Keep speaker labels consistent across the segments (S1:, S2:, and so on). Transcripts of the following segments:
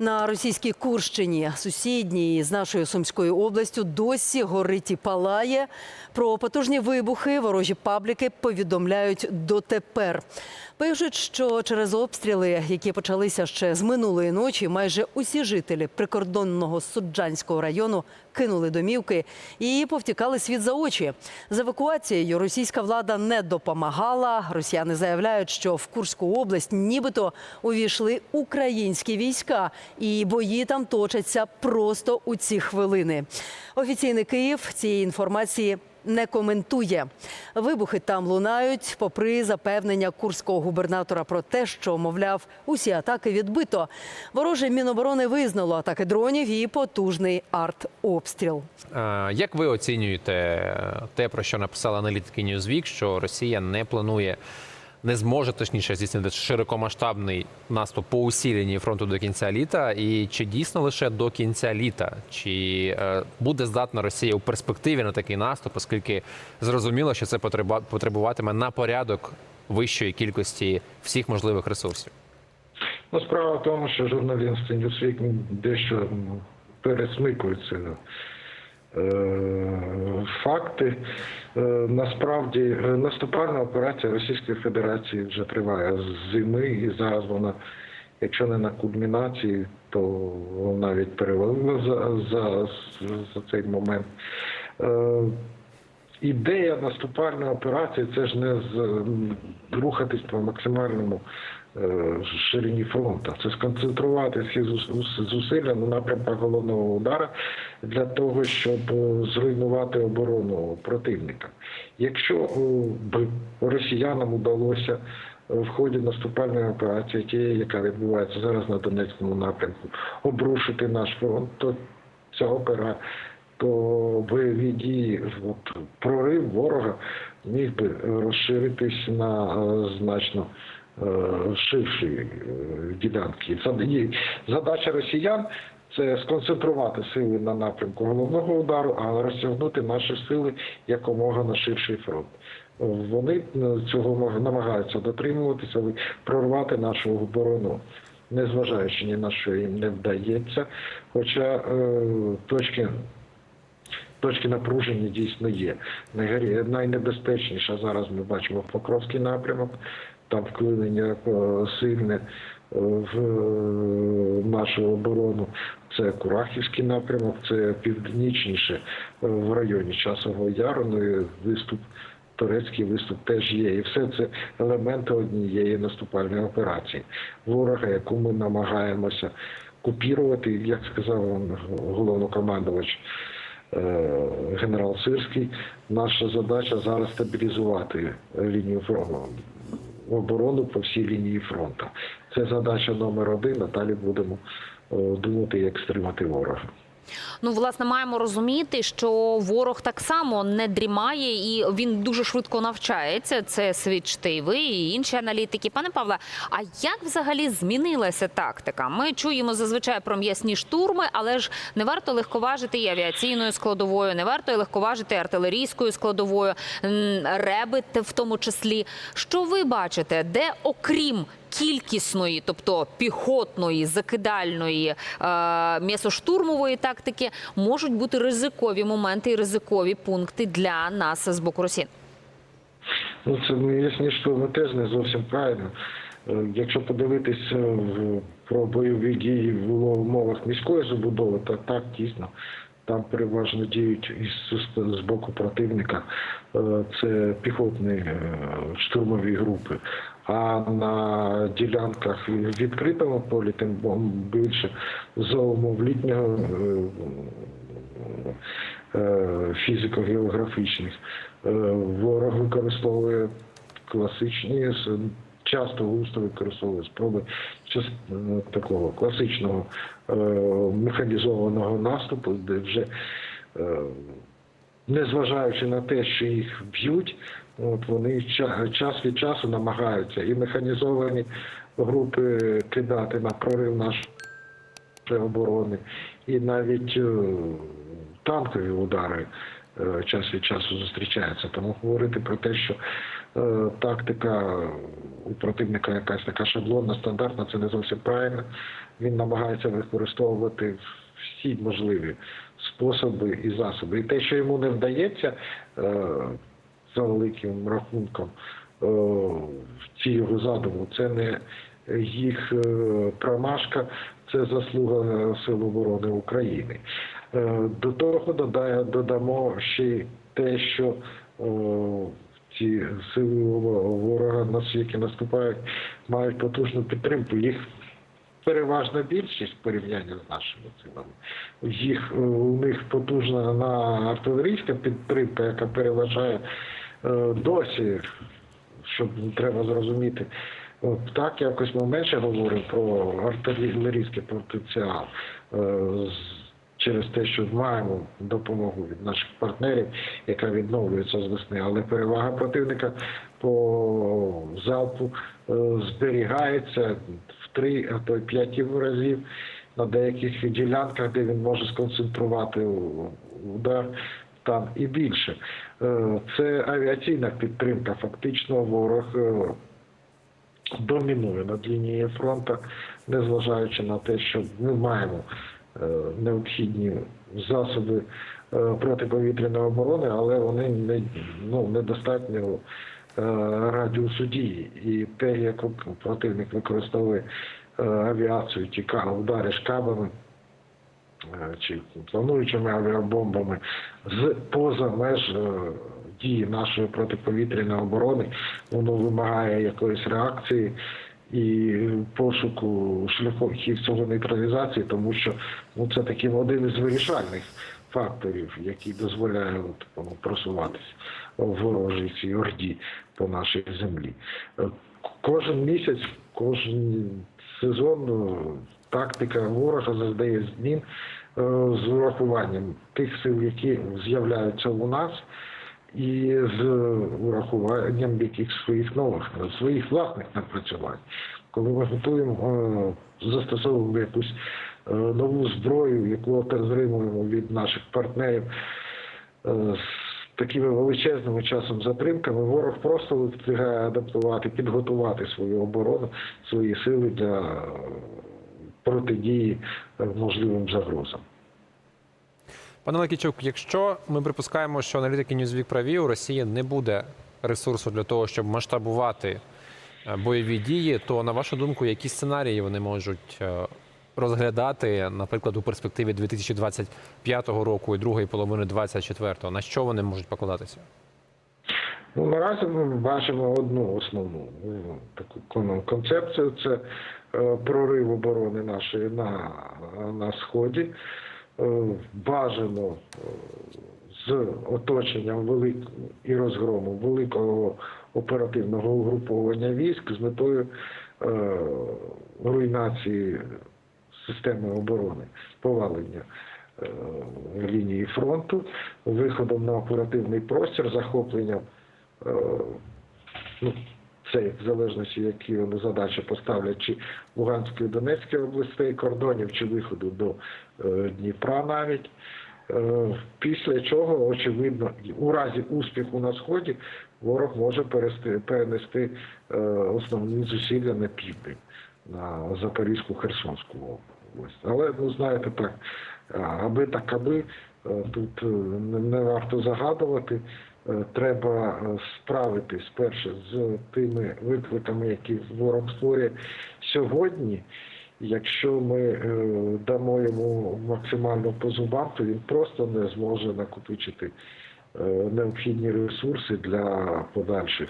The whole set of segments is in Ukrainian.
S1: На російській Курщині, сусідній з нашою Сумською областю, досі горить і палає. Про потужні вибухи ворожі пабліки повідомляють дотепер. Пишуть, що через обстріли, які почалися ще з минулої ночі, майже усі жителі прикордонного Суджанського району кинули домівки і повтікали світ за очі. З евакуацією російська влада не допомагала. Росіяни заявляють, що в Курську область нібито увійшли українські війська, і бої там точаться просто у ці хвилини. Офіційний Київ цієї інформації не коментує. Вибухи там лунають, попри запевнення курського губернатора про те, що, мовляв, усі атаки відбито. Вороже Міноборони визнало атаки дронів і потужний артобстріл.
S2: Е, Як ви оцінюєте те, про що написали аналітики Newsweek, що Росія не планує, не зможе точніше здійснити широкомасштабний наступ по усій лінії фронту до кінця літа? І чи дійсно лише до кінця літа? Чи е, буде здатна Росія у перспективі на такий наступ, оскільки зрозуміло, що це потреба- потребуватиме на порядок вищої кількості всіх можливих ресурсів?
S3: Ну, справа в тому, що журналісти Newsweek дещо пересмикуються. Е, Факти Е, насправді е, наступальна операція Російської Федерації вже триває з зими, і зараз вона, якщо не на кульмінації, то навіть перевалила за, за, за цей момент. Ідея наступальної операції це ж не з рухатись по максимальному ширині фронту. Це сконцентрувати всі зус- зус- зусилля на напрямках головного удара для того, щоб е, зруйнувати оборону противника. Якщо е, б росіянам удалося е, в ході наступальної операції, тієї, яка відбувається зараз на Донецькому напрямку, обрушити наш фронт, то ця опера то бойові дії, от, прорив ворога міг би розширитись на е, значно е, ширші е, ділянки. Зад- Задача росіян це сконцентрувати сили на напрямку головного удару, а розтягнути наші сили якомога на ширший фронт. Вони е, цього намагаються дотримуватися, прорвати нашу оборону незважаючи ні на що їм не вдається. Хоча е, точки точки напруження дійсно є. Найнебезпечніша зараз ми бачимо Покровський напрямок, там вклинення е, сильне е, в е, нашу оборону. Це Курахівський напрямок, це північніше в районі Часового Яру, ну і виступ. Турецький виступ теж є, і все це елементи однієї наступальної операції ворога, яку ми намагаємося купірувати, як сказав головнокомандувач генерал Сирський. Наша задача зараз стабілізувати лінію фронту оборону по всій лінії фронту. Це задача номер один. а Далі будемо е, думати, як стримати ворога.
S4: Ну, власне, маємо розуміти, що ворог так само не дрімає і він дуже швидко навчається. Це свідчите і ви, і інші аналітики. Пане Павле, а як взагалі змінилася тактика? Ми чуємо зазвичай про м'ясні штурми, але ж не варто легковажити і авіаційною складовою, не варто і легковажити артилерійською складовою, реби в тому числі. Що ви бачите, де окрім кількісної, тобто піхотної, закидальної, е, м'ясоштурмової тактики, можуть бути ризикові моменти і ризикові пункти для нас з боку Росії.
S3: Ну, це ясні штурми теж не зовсім правильно. Е, Якщо подивитися в- про бойові дії в умовах міської забудови, то так дійсно там переважно діють із з боку противника. е, Це піхотні е, штурмові групи. А на ділянках в відкритому полі, тим більше за умов літнього е, е, фізико-географічних. Е, Ворог використовує класичні, часто густо використовує спроби такого класичного механізованого наступу, де вже незважаючи на те, що їх б'ють, от вони час від часу намагаються і механізовані групи кидати на прорив нашої оборони, і навіть е, танкові удари е, час від часу зустрічаються. Тому говорити про те, що е, тактика у противника якась така шаблонна, стандартна, це не зовсім правильно. Він намагається використовувати всі можливі способи і засоби. І те, що йому не вдається е, за великим рахунком, е, ці його задуму, це не їх е, промашка, це заслуга Сил оборони України. До того додамо ще те, що ці сили ворога, які наступають, мають потужну підтримку. Їх переважна більшість в порівнянні з нашими силами. Їх е, у них потужна на артилерійська підтримка, яка переважає е, досі, щоб треба зрозуміти. От так якось ми менше говоримо про артилерійський потенціал е, через те, що маємо допомогу від наших партнерів, яка відновлюється з весни, але перевага противника по залпу зберігається три, а то й п'ять разів на деяких ділянках, де він може сконцентрувати удар там і більше. Е, Це авіаційна підтримка. Фактично ворог е, домінує над лінією фронту, незважаючи на те, що ми маємо е, необхідні засоби протиповітряної оборони, але вони не ну недостатньо радіусу дії. І те, як противник використовує е, авіацію, ті ка- удари шкабами е, чи плануючими авіабомбами з поза меж е, дії нашої протиповітряної оборони, воно вимагає якоїсь реакції і пошуку шляхів цього нейтралізації, тому що ну це такий один із вирішальних факторів, от, ну, просуватися ворожій цій орді по нашій землі. Е, Кожен місяць, кожен сезон е, тактика ворога заздає змін е, з урахуванням тих сил, які з'являються у нас, і з урахуванням яких своїх нових, своїх власних напрацювань. Коли ми готуємо, застосовуємо якусь нову зброю, яку отримуємо від наших партнерів е, з такими величезними часом затримками, ворог просто встигає адаптувати, підготувати свою оборону, свої сили для е, протидії е, можливим загрозам.
S2: Пане Лакічук, якщо ми припускаємо, що аналітики Newsweek праві, у Росії не буде ресурсу для того, щоб масштабувати е, бойові дії, то на вашу думку, які сценарії вони можуть е, розглядати, наприклад, у перспективі 2025 року і другої половини 2024? На що вони можуть покладатися?
S3: Ну, наразі ми бачимо одну основну ну, таку концепцію: це е, прорив оборони нашої на, на сході. Е, бажано е, з оточенням велик... і розгрому великого оперативного угруповання військ з метою руйнації системи оборони, повалення е, лінії фронту, виходом на оперативний простір, захопленням е, ну, це в залежності, які вони задачі поставлять, чи Луганської Донецької областей кордонів, чи виходу до е, Дніпра навіть. Після чого, очевидно, у разі успіху на сході ворог може перенести основні зусилля на південь, на Запорізьку Херсонську область. Але ну знаєте так, аби так аби е, тут е, не варто загадувати. Е, Треба справитись перше з тими викликами, які ворог створює сьогодні. Якщо ми дамо йому максимально по зубам, то він просто не зможе накопичити необхідні ресурси для подальших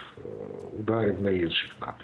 S3: ударів на інших напрямках.